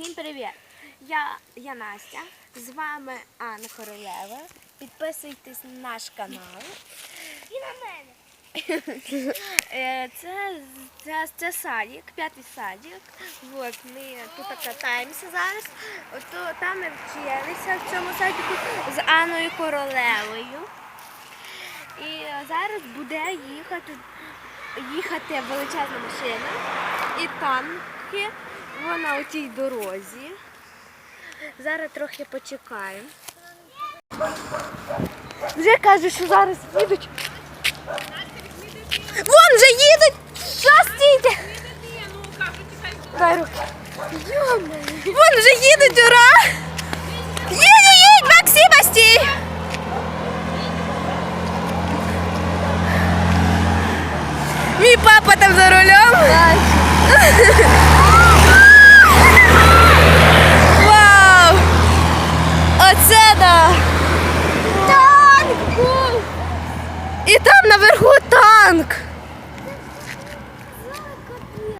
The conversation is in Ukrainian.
Всім привіт! Я, я Настя. З вами Анна Королева. Підписуйтесь на наш канал. І на мене. Е, Це, це, це садик, п'ятий садик. От, ми тут катаємося зараз. Ото там ми вчилися в цьому садику з Анною Королевою. І зараз буде їхати, їхати величезна машина і танки. Вона у тій дорозі. Зараз трохи почекаємо. Вже кажуть, що зараз їдуть. Вон вже їдуть! Що стійте? Дай руки. Вон вже їдуть, ура! Їдь, їдь! Мій папа там за рулем. Деда. Танк! І там наверху танк.